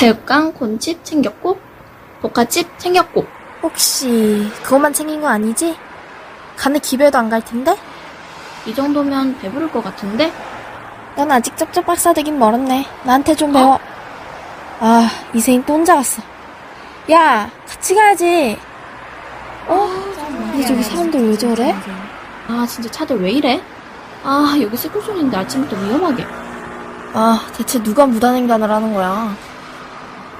새우깡, 곤칩 챙겼고, 볶아칩 챙겼고. 혹시 그것만 챙긴 거 아니지? 간에 기별도 안 갈 텐데? 이 정도면 배부를 것 같은데? 넌 아직 쩝쩝 박사 되긴 멀었네. 나한테 좀 배워. 아, 이세인 또 혼자 갔어. 야, 같이 가야지. 어? 근데 저기 사람들 왜 저래? 아, 진짜 차들 왜 이래? 아, 여기 스쿨존인데 아침부터 위험하게. 아, 대체 누가 무단횡단을 하는 거야?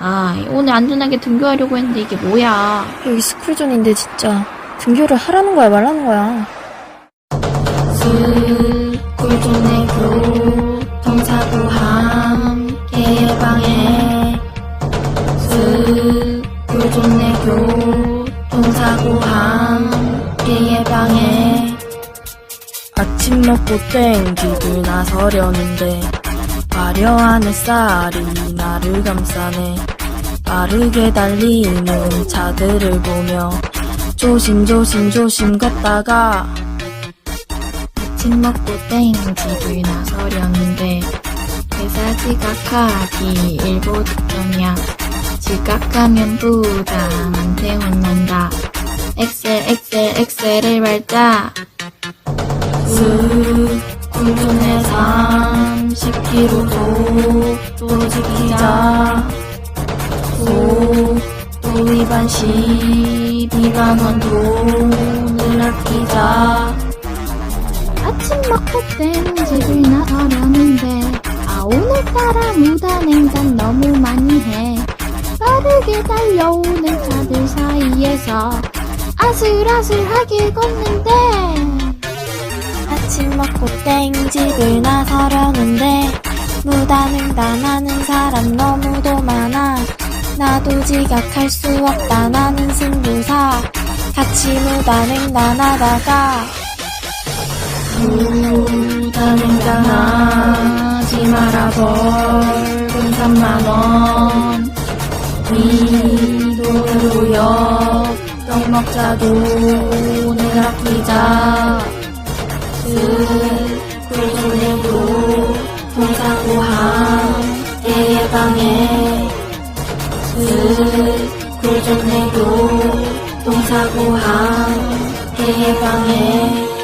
아, 오늘 안전하게 등교하려고 했는데 이게 뭐야. 여기 스쿨존인데 진짜 등교를 하라는 거야 말라는 거야. 스쿨존의 교통사고 함께 예방해. 스쿨존의 교통사고 함께 예방해. 아침 먹고 땡집을 나서려는데 화려한 햇살이 나를 감싸네. 빠르게 달리는 차들을 보며 조심조심 조심 걷다가 아침 먹고 땡집을 나서려는데 회사 지각하기 일보 직전이야. 지각하면 부담한테 혼난다. 엑셀 엑셀 엑셀을 밟자. 스쿨 30km 속도 지키자 속도 위반 시 2만원 돈을 아끼자 아침 먹고 땡집을 나서려는데 아 오늘따라 무단횡단 너무 많이 해. 빠르게 달려오는 차들 사이에서 아슬아슬하게 걷는데 아침 먹고 땡집을 나서려는데 무단횡단하는 사람 너무도 많아. 나도 지각할 수 없다. 나는 승부사. 같이 무단횡단하다가 무단횡단하지 마라. 벌금 3만원. 위도로 역경 먹자 돈을 아끼자 스쿨존에도 통사고 함께 예방해 스쿨존에도 통사고 함께 예방해